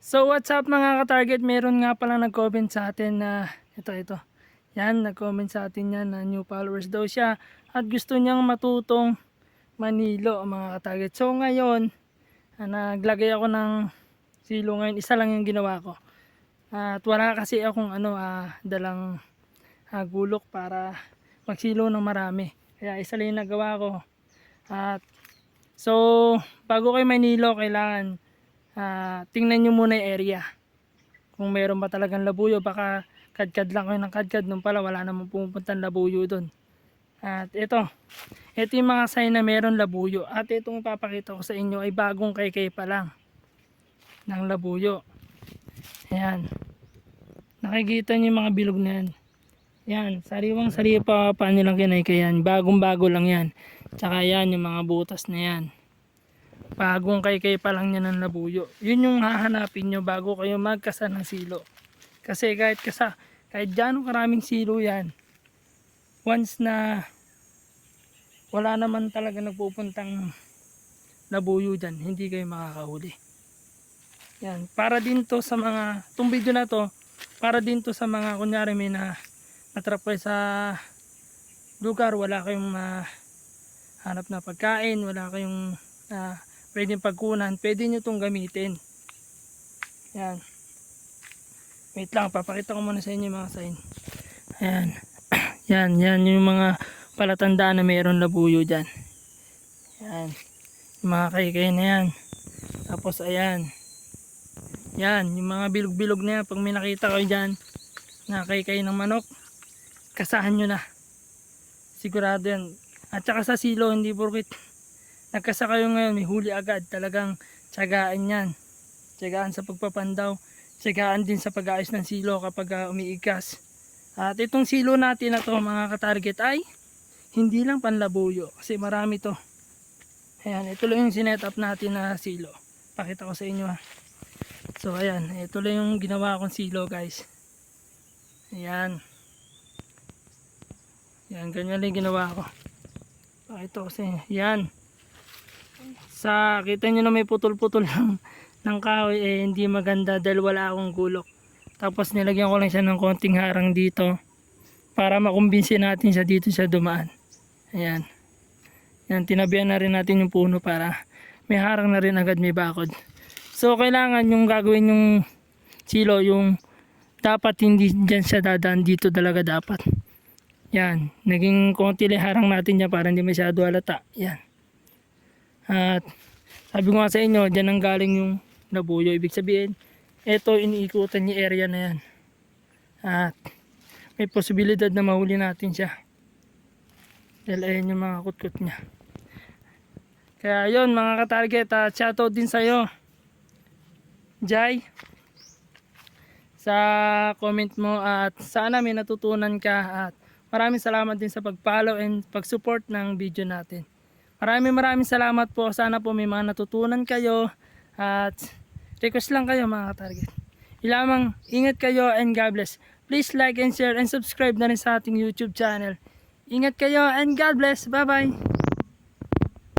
So what's up mga ka-target? Meron nga pala nag-comment sa atin na ito ito. Yan, nag-comment sa atin yan na new followers daw siya at gusto niyang matutong Manilo mga ka-target. So ngayon, ah, naglagay ako ng silo ngayon. Isa lang yung ginawa ko. At wala kasi akong ano, ah, dalang ah, gulok para magsilo ng marami. Kaya isa lang yung nagawa ko. At so, bago kayo Manilo, kailangan ah, tingnan nyo muna yung area. Kung meron ba talagang labuyo, baka kadkad lang kayo ng kadkad. Nung pala, wala namang pumupuntang labuyo doon. At ito, ito yung mga sign na meron labuyo. At itong papakita ko sa inyo ay bagong kay pa lang ng labuyo. Ayan. Nakikita niyo yung mga bilog na yan. Yan, sariwang sariwa pa pa nilang kinaykay yan. Bagong bago lang yan. Tsaka yan, yung mga butas na yan. Bagong kaykay pa lang yan ng labuyo. Yun yung hahanapin nyo bago kayo magkasa ng silo. Kasi kahit kasa, kahit gano'ng karaming silo yan, once na wala naman talaga nagpupuntang labuyo dyan, hindi kayo makakahuli. Yan, para din to sa mga, itong video na to, para din to sa mga, kunyari may na, natrap kayo sa lugar, wala kayong ma, hanap na pagkain, wala kayong ah, pwedeng pagkunan, pwede nyo itong gamitin. Yan. Wait lang, papakita ko muna sa inyo mga sign. Ayan. yan, yan yung mga palatandaan na mayroon labuyo dyan. Yan. Yung mga kaykay na yan. Tapos ayan. Yan, yung mga bilog-bilog na yan. Pag may nakita kayo dyan, na kaykay ng manok, kasahan nyo na. Sigurado yan. At saka sa silo, hindi porkit nagkasa kayo ngayon, may huli agad. Talagang tsagaan yan. Tsagaan sa pagpapandaw. Tsagaan din sa pag-aayos ng silo kapag ah, umiigas. At itong silo natin na to mga katarget ay hindi lang panlabuyo kasi marami to. Ayan, ito lang yung sinet-up natin na silo. Pakita ko sa inyo ha. So ayan, ito lang yung ginawa kong silo guys. Ayan. Yan, ganyan lang ginawa ko. Pakita ko sa inyo. Yan. Sa, kita nyo na may putol-putol ng, ng kahoy, eh, hindi maganda dahil wala akong gulok. Tapos nilagyan ko lang siya ng konting harang dito para makumbinsi natin siya dito siya dumaan. Ayan. Yan, tinabihan na rin natin yung puno para may harang na rin agad may bakod. So, kailangan yung gagawin yung silo, yung dapat hindi dyan siya dadaan dito talaga dapat. Yan, naging konti lang harang natin niya para hindi masyado halata. Yan. At sabi ko nga sa inyo, dyan ang galing yung nabuyo. Ibig sabihin, ito iniikutan niya area na yan. At may posibilidad na mahuli natin siya. Dahil ayan yung mga kutkot niya. Kaya yun mga ka-target, at shoutout din sa'yo. Jai. Sa comment mo at sana may natutunan ka at maraming salamat din sa pag-follow and pag-support ng video natin. Maraming maraming salamat po. Sana po may mga natutunan kayo at request lang kayo mga target. Ilamang ingat kayo and God bless. Please like and share and subscribe na rin sa ating YouTube channel. Ingat kayo and God bless. Bye bye.